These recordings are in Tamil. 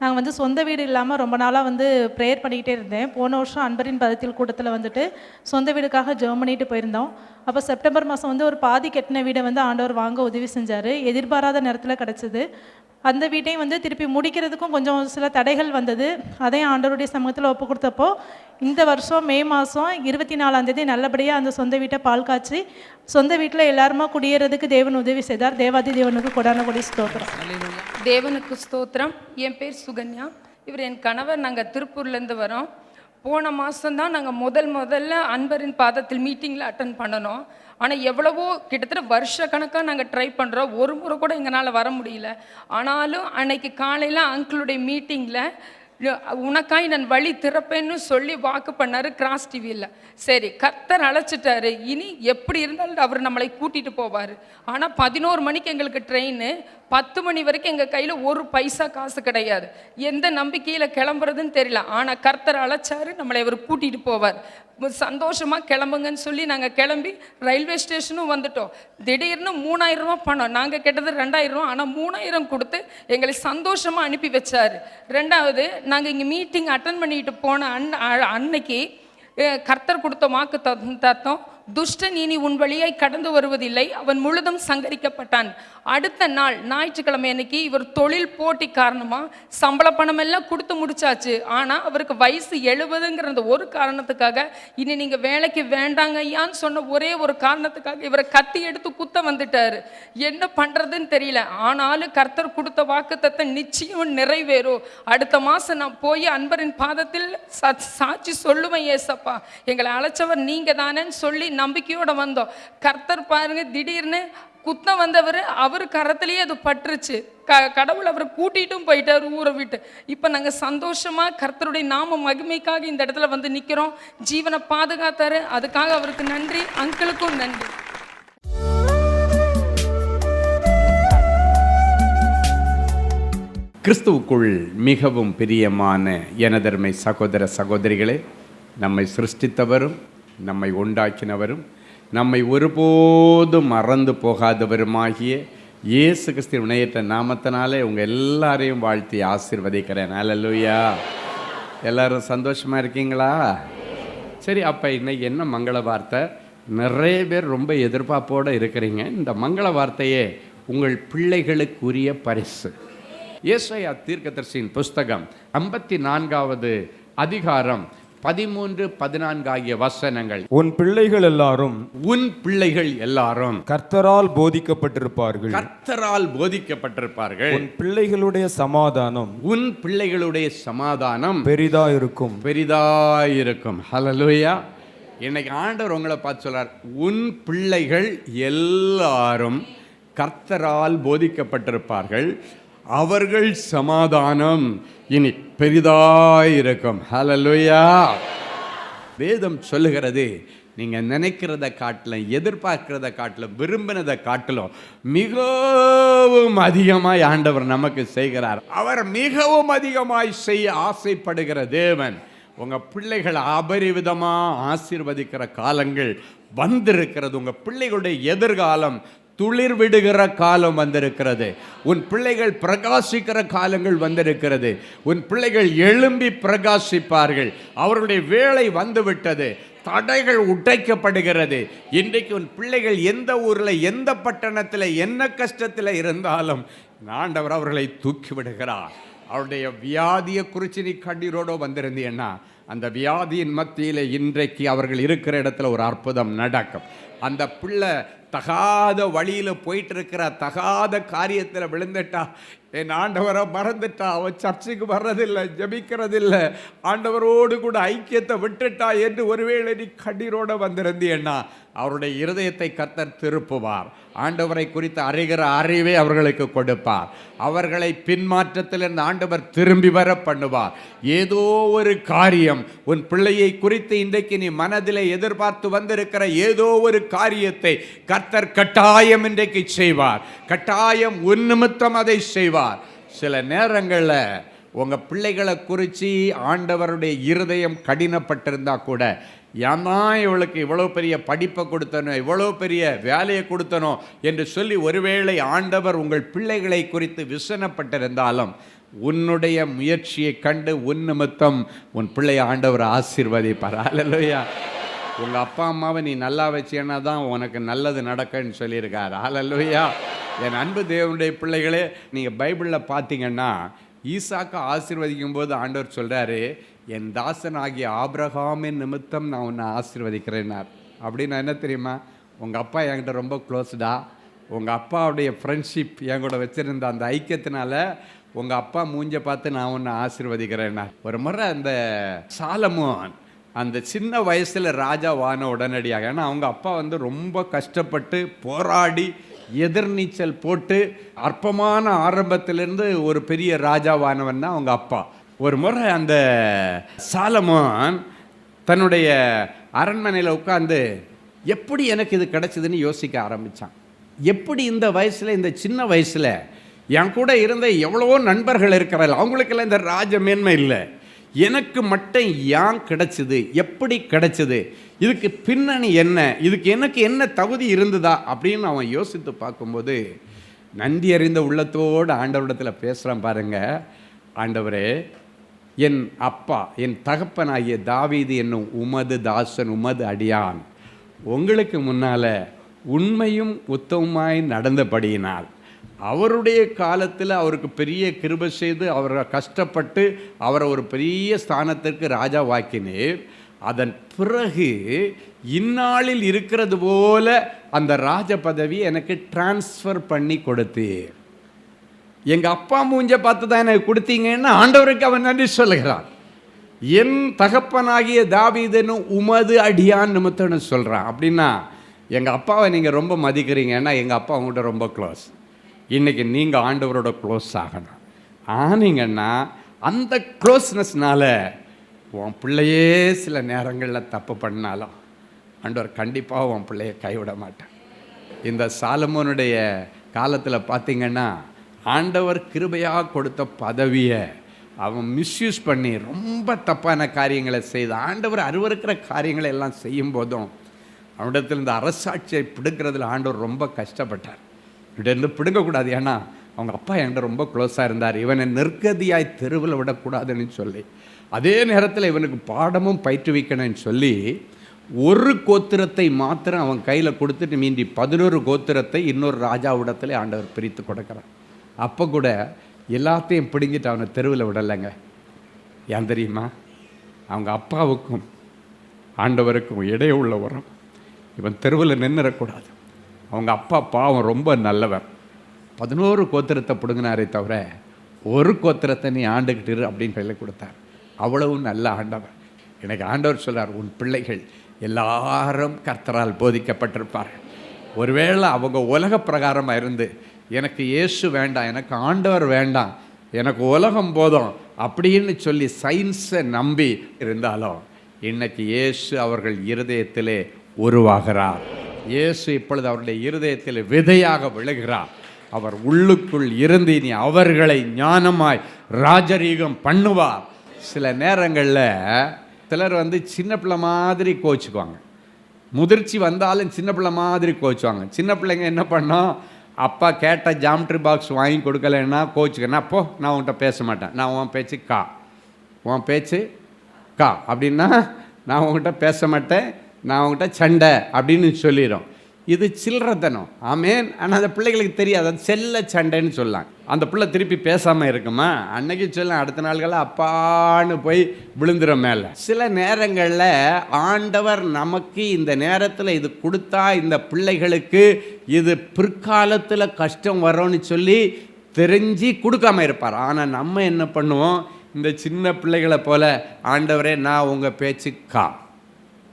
நாங்கள் வந்து சொந்த வீடு இல்லாமல் ரொம்ப நாளாக வந்து ப்ரேயர் பண்ணிக்கிட்டே இருந்தேன். போன வருஷம் அன்பரின் பதத்தில் கூட்டத்தில் வந்துட்டு சொந்த வீடுக்காக ஜெர்மனிட்டு போயிருந்தோம். அப்போ செப்டம்பர் மாதம் வந்து ஒரு பாதி கட்டின வீடை வந்து ஆண்டவர் வாங்க உதவி செஞ்சார். எதிர்பாராத நேரத்தில் கிடச்சிது. அந்த வீட்டையும் வந்து திருப்பி முடிக்கிறதுக்கும் கொஞ்சம் சில தடைகள் வந்தது. அதையும் ஆண்டவருடைய சமூகத்தில் ஒப்பு கொடுத்தப்போ இந்த வருஷம் மே மாதம் இருபத்தி நாலாந்தேதி நல்லபடியாக அந்த சொந்த வீட்டை பால் காய்ச்சி சொந்த வீட்டில் எல்லாருமா குடியேறதுக்கு தேவன் உதவி செய்தார். தேவாதி தேவனுக்கு கொடான கொடி ஸ்தோத்திரம். தேவனுக்கு ஸ்தோத்திரம். என் பேர் சுகன்யா. இவர் என் கணவர். நாங்கள் திருப்பூர்லேருந்து வரோம். போன மாதம்தான் நாங்கள் முதல் முதல்ல அன்பரின் பாதத்தில் மீட்டிங்கில் அட்டன் பண்ணணும் ஆனால் எவ்வளவோ கிட்டத்தட்ட வருஷ கணக்காக நாங்கள் ட்ரை பண்ணுறோம் ஒரு முறை கூட எங்களால் வர முடியல. ஆனாலும் அன்னைக்கு காலையில் அங்கிளுடைய மீட்டிங்கில் உனக்காய் நான் வழி திறப்பேன்னு சொல்லி வாக்கு பண்ணார் கிராஸ் டிவியில் சரி கர்த்தர் அழைச்சிட்டாரு. இனி எப்படி இருந்தாலும் அவர் நம்மளை கூட்டிகிட்டு போவார். ஆனால் பதினோரு மணிக்கு எங்களுக்கு ட்ரெயின் பத்து மணி வரைக்கும் எங்கள் கையில் ஒரு பைசா காசு கிடையாது. எந்த நம்பிக்கையில் கிளம்புறதுன்னு தெரியல. ஆனால் கர்த்தர் அழைச்சாரு நம்மளை இவர் கூட்டிகிட்டு போவார். சந்தோஷமாக கிளம்புங்கன்னு சொல்லி நாங்கள் கிளம்பி ரயில்வே ஸ்டேஷனும் வந்துட்டோம். திடீர்னு மூணாயிரம் ரூபா பணம். நாங்கள் கேட்டது ரெண்டாயிரரூவா ஆனால் மூணாயிரம் கொடுத்து எங்களை சந்தோஷமாக அனுப்பி வச்சார். ரெண்டாவது நாங்கள் இங்கே மீட்டிங் அட்டன் பண்ணிட்டு போன அன் அ- அன்னைக்கு கர்த்தர் கொடுத்த வாக்கு தத்தம் துஷ்டன் இனி உன் வழியாய் கடந்து வருவதில்லை. அவன் முழுதும் சங்கரிக்கப்பட்டான். அடுத்த நாள் ஞாயிற்றுக்கிழமை அன்னைக்கு இவர் தொழில் போட்டி காரணமாக சம்பள பணம் எல்லாம் கொடுத்து முடிச்சாச்சு. ஆனால் அவருக்கு வயசு எழுபதுங்கிற அந்த ஒரு காரணத்துக்காக இனி நீங்கள் வேலைக்கு வேண்டாங்க ஐயான்னு சொன்ன ஒரே ஒரு காரணத்துக்காக இவரை கத்தி எடுத்து குத்த வந்துட்டார். என்ன பண்ணுறதுன்னு தெரியல. ஆனாலும் கர்த்தர் கொடுத்த வாக்குத்தத்தை நிச்சயம் நிறைவேறும். அடுத்த மாதம் நான் போய் அன்பரின் பாதத்தில் சா- சாட்சி சொல்லுவேன் ஏசப்பா. எங்களை அழைச்சவர் நீங்கள் தானேன்னு சொல்லி நம்பிக்கையோட வந்தோம். கர்த்தர் பாருங்க திடீர்னு குத்தம் வந்தவர் அவர் கரத்துலேயே அது பட்டுருச்சு. க கடவுள் அவரை கூட்டிட்டும் போயிட்டார் ஊரை விட்டு. இப்போ நாங்கள் சந்தோஷமாக கர்த்தருடைய நாம மகிமைக்காக இந்த இடத்துல வந்து நிற்கிறோம் ஜீவனை பாதுகாத்தாரு. அதுக்காக அவருக்கு நன்றி. அங்கிளுக்கும் நன்றி. கிறிஸ்துவுக்குள் மிகவும் பிரியமான எனதர்மை சகோதர சகோதரிகளே நம்மை சிருஷ்டித்தவரும் நம்மை உண்டாக்கினவரும் நம்மை ஒருபோதும் மறந்து போகாதவருமாகிய இயேசு கிறிஸ்து வினையற்ற நாமத்தினாலே உங்கள் எல்லாரையும் வாழ்த்தி ஆசீர்வதிக்கிறேன். அல்லேலூயா எல்லாரும் சந்தோஷமாக இருக்கீங்களா? சரி அப்போ இன்னைக்கு என்ன மங்கள வார்த்தை? நிறைய பேர் ரொம்ப எதிர்பார்ப்போடு இருக்கிறீங்க. இந்த மங்கள வார்த்தையே உங்கள் பிள்ளைகளுக்குரிய பரிசு. ஏசாயா தீர்க்கதர்சியின் புஸ்தகம் ஐம்பத்தி நான்காவது அதிகாரம் பதிமூன்று பதினான்கு ஆகிய வசனங்கள். உன் பிள்ளைகள் எல்லாரும் உன் பிள்ளைகள் எல்லாரும் கர்த்தரால் போதிக்கப்பட்டிருப்பார்கள். கர்த்தரால் போதிக்கப்பட்டிருப்பார்கள். உன் பிள்ளைகளுடைய சமாதானம் உன் பிள்ளைகளுடைய சமாதானம் பெரிதா இருக்கும். பெரிதாயிருக்கும் ஹalleluya இன்னைக்கு ஆண்டவர் உங்களை பார்த்து சொல்றார் உன் பிள்ளைகள் எல்லாரும் கர்த்தரால் போதிக்கப்பட்டிருப்பார்கள். அவர்கள் சமாதானம். இனி பெரிதாயிருக்கும் ஹலலுயா வேதம் சொல்லுகிறது நீங்கள் நினைக்கிறத காட்டிலும் எதிர்பார்க்கிறத காட்டிலும் விரும்பினதை காட்டிலும் மிகவும் அதிகமாய் ஆண்டவர் நமக்கு செய்கிறார். அவர் மிகவும் அதிகமாய் செய்ய ஆசைப்படுகிற தேவன் உங்கள் பிள்ளைகளை அபரிவிதமாக ஆசீர்வதிக்கிற காலங்கள் வந்திருக்கிறது. உங்கள் பிள்ளைகளுடைய எதிர்காலம் துளிர் விடுகிற காலம் வந்திருக்கிறது. உன் பிள்ளைகள் பிரகாசிக்கிற காலங்கள் வந்திருக்கிறது. உன் பிள்ளைகள் எழும்பி பிரகாசிப்பார்கள். அவருடைய வேலை வந்துவிட்டது. தடைகள் உடைக்கப்படுகிறது. இன்றைக்கு உன் பிள்ளைகள் எந்த ஊரில் எந்த பட்டணத்தில் என்ன கஷ்டத்தில் இருந்தாலும் ஆண்டவர் அவர்களை தூக்கி விடுகிறார். அவருடைய வியாதியை குறித்து நீ கண்ணீரோடு வந்திருந்தீன்னா அந்த வியாதியின் மத்தியில் இன்றைக்கு அவர்கள் இருக்கிற இடத்துல ஒரு அற்புதம் நடக்கும். அந்த பிள்ளை தகாத வழியில் போயிட்டு இருக்கிற தகாத காரியத்தில் விழுந்துட்டா என் ஆண்டவரை மறந்துட்டா அவன் சர்ச்சுக்கு வர்றதில்லை ஜெபிக்கிறதில்லை. ஆண்டவரோடு கூட ஐக்கியத்தை விட்டுட்டா என்று ஒருவேளை நீ கண்ணீரோட வந்திருந்தீன்னா அவருடைய இருதயத்தை கத்தர் திருப்புவார். ஆண்டவரை குறித்து அறிகிற அறிவை அவர்களுக்கு கொடுப்பார். அவர்களை பின்மாற்றத்திலிருந்து ஆண்டவர் திரும்பி வர பண்ணுவார். ஏதோ ஒரு காரியம் உன் பிள்ளையை குறித்து இன்றைக்கு நீ மனதிலே எதிர்பார்த்து வந்திருக்கிற ஏதோ ஒரு காரியத்தை கர்த்தர் கட்டாயம் இன்றைக்கு செய்வார். கட்டாயம் உன் நிமித்தம் அதை செய்வார். சில நேரங்களில் உங்கள் பிள்ளைகளை குறித்து ஆண்டவருடைய இருதயம் கடினப்பட்டிருந்தா கூட ஏன் இவளுக்கு இவ்வளோ பெரிய படிப்பை கொடுத்தனோ இவ்வளோ பெரிய வேலையை கொடுத்தனோ? என்று சொல்லி ஒருவேளை ஆண்டவர் உங்கள் பிள்ளைகளை குறித்து விசனப்பட்டிருந்தாலும் உன்னுடைய முயற்சியை கண்டு உன் நிமித்தம் உன் பிள்ளை ஆண்டவர் ஆசீர்வதிப்பார். அல்லையா உங்கள் அப்பா அம்மாவை நீ நல்லா வச்சேன்னா தான் உனக்கு நல்லது நடக்குன்னு சொல்லியிருக்கார். ஆலல்லுயா என் அன்பு தேவனுடைய பிள்ளைகளே நீங்கள் பைபிளில் பார்த்தீங்கன்னா ஈசாக்கு ஆசிர்வதிக்கும் போது ஆண்டவர் சொல்கிறாரு என் தாசன் ஆகிய ஆப்ரஹாமின் நிமித்தம் நான் உன்னை ஆசீர்வதிக்கிறேன்னார். அப்படின்னு என்ன தெரியுமா? உங்கள் அப்பா என்கிட்ட ரொம்ப க்ளோஸ்டா உங்கள் அப்பாவுடைய ஃப்ரெண்ட்ஷிப் என் கூட வச்சுருந்த அந்த ஐக்கியத்தினால உங்கள் அப்பா மூஞ்ச பார்த்து நான் உன்னை ஆசிர்வதிக்கிறேன்னா ஒரு முறை அந்த சாலமோன் அந்த சின்ன வயசில் ராஜாவான உடனடியாக ஏன்னா அவங்க அப்பா வந்து ரொம்ப கஷ்டப்பட்டு போராடி எதிர்நீச்சல் போட்டு அற்பமான ஆரம்பத்திலேருந்து ஒரு பெரிய ராஜாவானவன் தான் அவங்க அப்பா. ஒரு முறை அந்த சாலமோன் தன்னுடைய அரண்மனையில் உட்காந்து எப்படி எனக்கு இது கிடச்சிதுன்னு யோசிக்க ஆரம்பித்தான் எப்படி இந்த வயசில் இந்த சின்ன வயசில் என் கூட இருந்த எவ்வளவோ நண்பர்கள் இருக்கிறார்கள் அவங்களுக்கெல்லாம் இந்த ராஜ மேன்மை இல்லை. எனக்கு மட்டும் ஏன் கிடைச்சிது? எப்படி கிடைச்சிது? இதுக்கு பின்னணி என்ன? இதுக்கு எனக்கு என்ன தகுதி இருந்ததா? அப்படின்னு அவன் யோசித்து பார்க்கும்போது நன்றி அறிந்த உள்ளத்தோடு ஆண்டவரிடத்தில் பேசுகிறான் பாருங்க. ஆண்டவரே என் அப்பா என் தகப்பனாகிய தாவீது என்னும் உமது தாசன் உமது அடியான் உங்களுக்கு முன்னால் உண்மையும் உத்தமமாய் நடந்தபடியினால் அவருடைய காலத்தில் அவருக்கு பெரிய கிருபை செய்து அவரை கஷ்டப்பட்டு அவரை ஒரு பெரிய ஸ்தானத்திற்கு ராஜாவாக்கினீர் அதன் பிறகு இந்நாளில் இருக்கிறது போல அந்த ராஜ பதவி எனக்கு டிரான்ஸ்ஃபர் பண்ணி கொடுத்து எங்கள் அப்பா மூஞ்ச பார்த்து தான் எனக்கு கொடுத்தீங்கன்னு ஆண்டவருக்கு அவன் நன்றி சொல்கிறான் என் தகப்பனாகிய தாவிதனு உமது அடியான் நிமித்தம்னு சொல்கிறான் அப்படின்னா எங்கள் அப்பாவை நீங்கள் ரொம்ப மதிக்கிறீங்கன்னா எங்கள் அப்பா அவங்கள்ட்ட ரொம்ப க்ளோஸ் இன்றைக்கி நீங்கள் ஆண்டவரோட க்ளோஸ் ஆகணும். ஆனீங்கன்னா அந்த க்ளோஸ்னஸ்னால் உன் பிள்ளையே சில நேரங்களில் தப்பு பண்ணாலும் ஆண்டவர் கண்டிப்பாக உன் பிள்ளைய கைவிட மாட்டேன் இந்த சாலமோனுடைய காலத்தில் பார்த்தீங்கன்னா ஆண்டவர் கிருபையாக கொடுத்த பதவியை அவன் மிஸ்யூஸ் பண்ணி ரொம்ப தப்பான காரியங்களை செய்து ஆண்டவர் அருவருக்கிற காரியங்களை எல்லாம் செய்யும் போதும் அவனிடத்தில் இந்த அரசாட்சியை பிடுக்கிறதுல ஆண்டவர் ரொம்ப கஷ்டப்பட்டார். இருந்து பிடுங்கக்கூடாது. ஏன்னா அவங்க அப்பா என்கிட்ட ரொம்ப க்ளோஸாக இருந்தார். இவனை நெற்கதியாய் தெருவில் விடக்கூடாதுன்னு சொல்லி அதே நேரத்தில் இவனுக்கு பாடமும் பயிற்றுவிக்கணும்னு சொல்லி ஒரு கோத்திரத்தை மாத்திரம் அவன் கையில் கொடுத்துட்டு மீண்டி பதினோரு கோத்திரத்தை இன்னொரு ராஜாவிடத்துல ஆண்டவர் பிரித்து கொடுக்குறான் அப்போ கூட எல்லாத்தையும் பிடுங்கிட்டு அவனை தெருவில் விடலைங்க. ஏன் தெரியுமா? அவங்க அப்பாவுக்கும் ஆண்டவருக்கும் இடையே உள்ள உரம் இவன் தெருவில் நின்றுடக்கூடாது அவங்க அப்பா பாவம் ரொம்ப நல்லவர் பதினோரு கோத்திரத்தை பிடுங்கினாரே தவிர ஒரு கோத்திரத்தை நீ ஆண்டுக்கிட்டு அப்படின்னு கையில் கொடுத்தார். அவ்வளவு நல்ல ஆண்டவர். எனக்கு ஆண்டவர் சொல்கிறார் உன் பிள்ளைகள் எல்லாரும் கர்த்தரால் போதிக்கப்பட்டிருப்பார்கள். ஒருவேளை அவங்க உலக பிரகாரமாக இருந்து எனக்கு இயேசு வேண்டாம் எனக்கு ஆண்டவர் வேண்டாம் எனக்கு உலகம் போதும் அப்படின்னு சொல்லி சயின்ஸை நம்பி இருந்தாலும் இன்னைக்கு இயேசு அவர்கள் இருதயத்திலே உருவாகிறார். இயேசு இப்பொழுது அவருடைய இருதயத்தில் விதையாக விழுகிறார். அவர் உள்ளுக்குள் இருந்து இனி அவர்களை ஞானமாய் ராஜரீகம் பண்ணுவார். சில நேரங்களில் சிலர் வந்து சின்ன பிள்ளை மாதிரி கோச்சுக்குவாங்க. முதிர்ச்சி வந்தாலும் சின்ன பிள்ளை மாதிரி கோச்சுவாங்க. சின்ன பிள்ளைங்க என்ன பண்ணோம்? அப்பா கேட்ட ஜாமெட்ரி பாக்ஸ் வாங்கி கொடுக்கலன்னா கோச்சுக்கணும் அப்போ நான் உன்கிட்ட பேச மாட்டேன். நான் உன் பேச்சு கா. உன் பேச்சு கா. அப்படின்னா நான் உன்கிட்ட பேச மாட்டேன். நான் அவங்ககிட்ட சண்டை அப்படின்னு சொல்லிடும். இது சில்லறத்தனம். ஆமேன். ஆனால் அந்த பிள்ளைகளுக்கு தெரியாது. அது செல்ல சண்டைன்னு சொல்லலாம் அந்த பிள்ளை திருப்பி பேசாமல் இருக்குமா? அன்னைக்கு சொல்லலாம் அடுத்த நாள்கள் அப்பான்னு போய் விழுந்துடும் மேலே. சில நேரங்களில் ஆண்டவர் நமக்கு இந்த நேரத்தில் இது கொடுத்தா இந்த பிள்ளைகளுக்கு இது பிற்காலத்தில் கஷ்டம் வரும்னு சொல்லி தெரிஞ்சு கொடுக்காம இருப்பார். ஆனால் நம்ம என்ன பண்ணுவோம்? இந்த சின்ன பிள்ளைகளை போல ஆண்டவரே நான் உங்கள் பேச்சு கா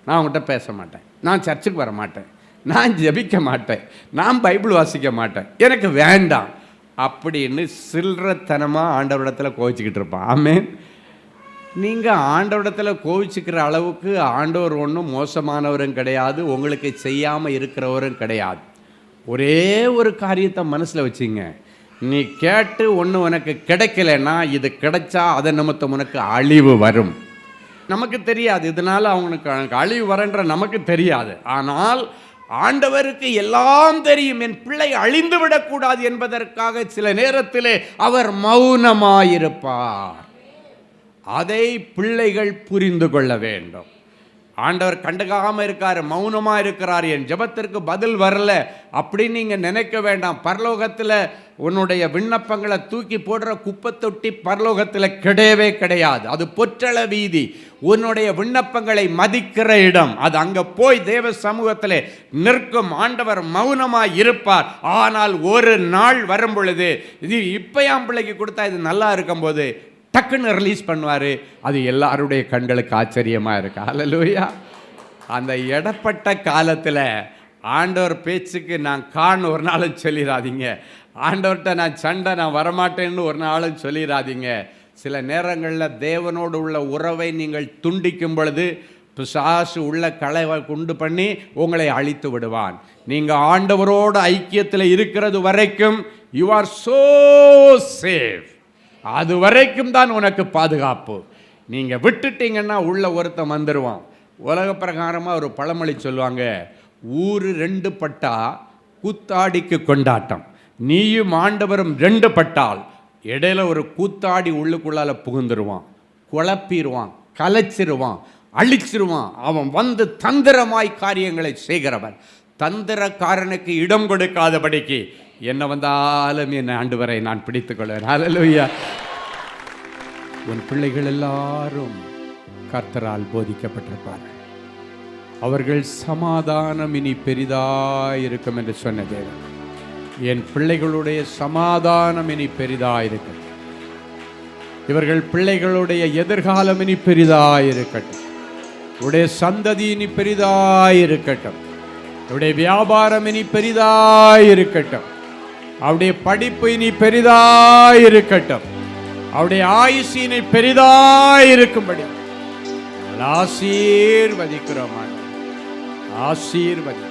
நான் அவங்ககிட்ட பேச மாட்டேன் நான் சர்ச்சுக்கு வர மாட்டேன் நான் ஜெபிக்க மாட்டேன். நான் பைபிள் வாசிக்க மாட்டேன். எனக்கு வேண்டாம். அப்படின்னு சில்லறத்தனமாக ஆண்டவரிடத்தில் கோவிச்சுக்கிட்டு இருப்பான். ஆமேன். நீங்கள் ஆண்டவரிடத்தில் கோவிச்சுக்கிற அளவுக்கு ஆண்டவர் ஒன்றும் மோசமானவரும் கிடையாது. உங்களுக்கு செய்யாமல் இருக்கிறவரும் கிடையாது. ஒரே ஒரு காரியத்தை மனசில் வச்சுங்க. நீ கேட்டு ஒன்று உனக்கு கிடைக்கலன்னா இது கிடைச்சா அதன் நிமித்தம் உனக்கு அழிவு வரும். நமக்கு தெரியாது. இதனால் அவனுக்கு அழிவு வரன்ற நமக்கு தெரியாது. ஆனால் ஆண்டவருக்கு எல்லாம் தெரியும். என் பிள்ளை அழிந்து விடக்கூடாது என்பதற்காக சில நேரத்திலே அவர் மௌனமாயிருப்பார். அதை பிள்ளைகள் புரிந்து கொள்ள வேண்டும். ஆண்டவர் கண்டுக்காமல் இருக்கார் மௌனமாக இருக்கிறார் என் ஜெபத்திற்கு பதில் வரல அப்படின்னு நீங்கள் நினைக்க வேண்டாம். பரலோகத்தில் உன்னுடைய விண்ணப்பங்களை தூக்கி போடுற குப்பை தொட்டி பரலோகத்தில் கிடையவே கிடையாது. அது பொற்றள வீதி. உன்னுடைய விண்ணப்பங்களை மதிக்கிற இடம். அது அங்கே போய் தேவ சமூகத்தில் நிற்கும். ஆண்டவர் மௌனமாக இருப்பார். ஆனால் ஒரு நாள் வரும் பொழுது இது இப்போ என் பிள்ளைக்கு கொடுத்தா இது நல்லா இருக்கும்போது டக்குன்னு ரிலீஸ் பண்ணுவார். அது எல்லாருடைய கண்களுக்கு ஆச்சரியமாக இருக்கு. அலலூயா அந்த இடப்பட்ட காலத்தில் ஆண்டவர் பேச்சுக்கு நான் கான் ஒரு நாளும் சொல்லிடாதீங்க. ஆண்டவர்கிட்ட நான் சண்டை நான் வரமாட்டேன்னு ஒரு நாளும் சொல்லிடாதீங்க. சில நேரங்களில் தேவனோடு உள்ள உறவை நீங்கள் துண்டிக்கும் பொழுது பிசாசு உள்ள களைவை கொண்டு பண்ணி உங்களை அழித்து விடுவான். நீங்கள் ஆண்டவரோடு ஐக்கியத்தில் இருக்கிறது வரைக்கும் யூ ஆர் சோ சேஃப் அது வரைக்கும் தான் உனக்கு பாதுகாப்பு. நீங்கள் விட்டுட்டீங்கன்னா உள்ளே ஒருத்தன் வந்துடுவான் உலக பிரகாரமாக ஒரு பழமொழி சொல்லுவாங்க ஊர் ரெண்டு பட்டா கூத்தாடிக்கு கொண்டாட்டம். நீயும் ஆண்டவரும் ரெண்டு பட்டால். இடையில ஒரு கூத்தாடி உள்ளுக்குள்ளால புகுந்துருவான். குழப்பிடுவான் கலைச்சிருவான் அழிச்சிருவான். அவன் வந்து தந்திரமாய் காரியங்களை செய்கிறவன். தந்திரக்காரனுக்கு இடம் கொடுக்காதபடிக்கு என்ன வந்தாலும் என் ஆண்டவரை நான் பிடித்துக்கொள்வேன். கொள்வேன் உன் பிள்ளைகள் எல்லாரும் கர்த்தரால் போதிக்கப்பட்டிருப்பார்கள் அவர்கள் சமாதானம் இனி பெரிதாயிருக்கும் என்று சொன்ன தேவன். என் பிள்ளைகளுடைய சமாதானம் இனி பெரிதாயிருக்கும் இவர்கள் பிள்ளைகளுடைய எதிர்காலம் இனி பெரிதாயிருக்கட்டும் உடைய சந்ததி இனி பெரிதாயிருக்கட்டும் உடைய வியாபாரம் இனி பெரிதாயிருக்கட்டும் அவருடைய படிப்பு இனி பெரிதாயிருக்கட்டும் அவருடைய ஆயுசு இனி பெரிதாயிருக்கும்படி ஆசீர்வதிக்கிறோம் ஆசீர்வதி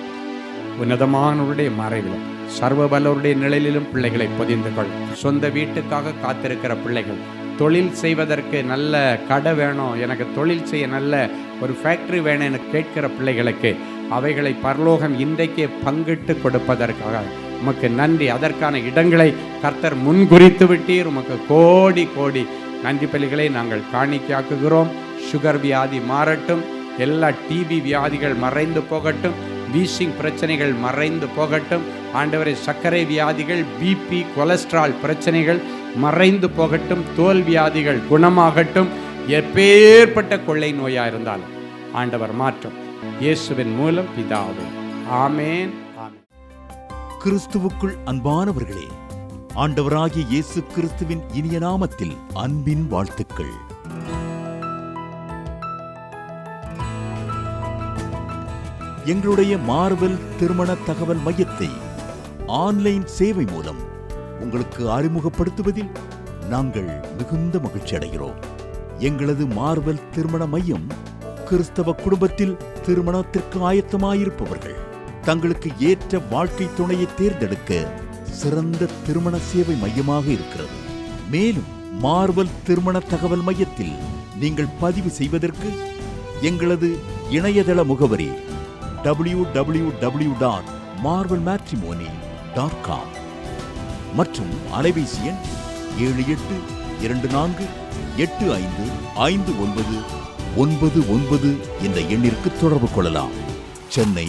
உன்னதமானவருடைய மறைவிலும் சர்வபலருடைய நிழலிலும் பிள்ளைகளை பொதிந்து கொள். சொந்த வீட்டுக்காக காத்திருக்கிற பிள்ளைகள் தொழில் செய்வதற்கு நல்ல கடை வேணும் எனக்கு தொழில் செய்ய நல்ல ஒரு ஃபேக்ட்ரி வேணும் என கேட்கிற பிள்ளைகளுக்கு அவைகளை பரலோகம் இன்றைக்கே பங்கிட்டு கொடுப்பதற்காக உமக்கு நன்றி. அதற்கான இடங்களை கர்த்தர் முன்குறித்து விட்டீர். உமக்கு கோடி கோடி நன்றி பலிகளை நாங்கள் காணிக்கையாக்குகிறோம். சுகர் வியாதி மாறட்டும். எல்லா டிபி வியாதிகள் மறைந்து போகட்டும். வீசிங் பிரச்சனைகள் மறைந்து போகட்டும். ஆண்டவரை சர்க்கரை வியாதிகள் பிபி கொலஸ்ட்ரால் பிரச்சனைகள் மறைந்து போகட்டும். தோல் வியாதிகள் குணமாகட்டும். எப்பேற்பட்ட கொள்ளை நோயாக இருந்தாலும் ஆண்டவர் மாற்றும். இயேசுவின் மூலம் பிதாவே. ஆமேன். கிறிஸ்துவுக்குள் அன்பானவர்களே ஆண்டவராகிய இயேசு கிறிஸ்துவின் இனிய நாமத்தில் அன்பின் வாழ்த்துக்கள். எங்களுடைய மார்வெல் திருமண தகவல் மையத்தை ஆன்லைன் சேவை மூலம் உங்களுக்கு அறிமுகப்படுத்துவதில் நாங்கள் மிகுந்த மகிழ்ச்சி அடைகிறோம். எங்களது மார்வெல் திருமண மையம் கிறிஸ்தவ குடும்பத்தில் திருமணத்திற்கு ஆயத்தமாயிருப்பவர்கள். தங்களுக்கு ஏற்ற வாழ்க்கை துணையை தேர்ந்தெடுக்க சிறந்த திருமண சேவை மையமாக இருக்கிறது. மேலும் மார்வல் திருமண தகவல் மையத்தில் நீங்கள் பதிவு செய்வதற்கு எங்களது இணையதள முகவரி W W W dot marvel matrimony dot com மற்றும் அலைபேசி எண் ஏழு எட்டு இரண்டு நான்கு எட்டு ஐந்து ஐந்து ஒன்பது ஒன்பது ஒன்பது என்ற எண்ணிற்கு தொடர்பு கொள்ளலாம். சென்னை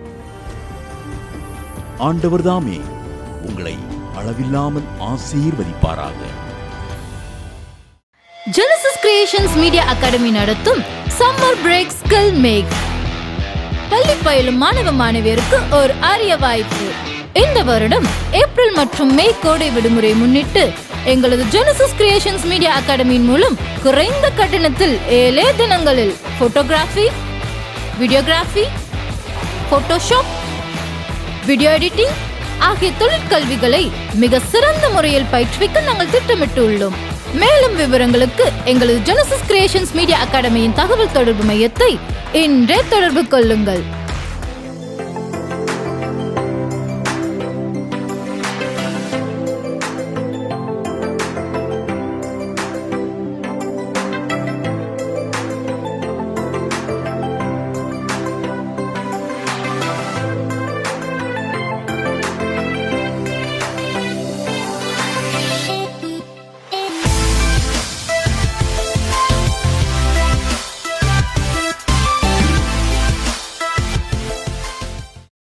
ஆண்டவர்தாமே உங்களை அளவில்லாமல் ஆசீர்வதிப்பாராக. ஜெனசிஸ் கிரியேஷன்ஸ் மீடியா அகாடமி நடத்தும் சம்மர் பிரேக் ஸ்கில் மேக் பள்ளி பயிலும் மாணவ மாணவியருக்கு ஒரு அரிய வாய்ப்பு. இந்த வருடம் ஏப்ரல் மற்றும் மே கோடை விடுமுறை முன்னிட்டு எங்களது ஜெனசிஸ் கிரியேஷன்ஸ் மீடியா அகாடமியின் மூலம் குறைந்த கட்டணத்தில் ஏழே தினங்களில் photography videography Photoshop video editing ஆகிய தொழிற்கல்விகளை மிக சிறந்த முறையில் பயிற்றுவிக்க நாங்கள் திட்டமிட்டு உள்ளோம் மேலும் விவரங்களுக்கு எங்களது ஜெனசிஸ் கிரியேஷன்ஸ் மீடியா அகாடமியின் தகவல் தொடர்பு மையத்தை இன்றே தொடர்பு கொள்ளுங்கள்.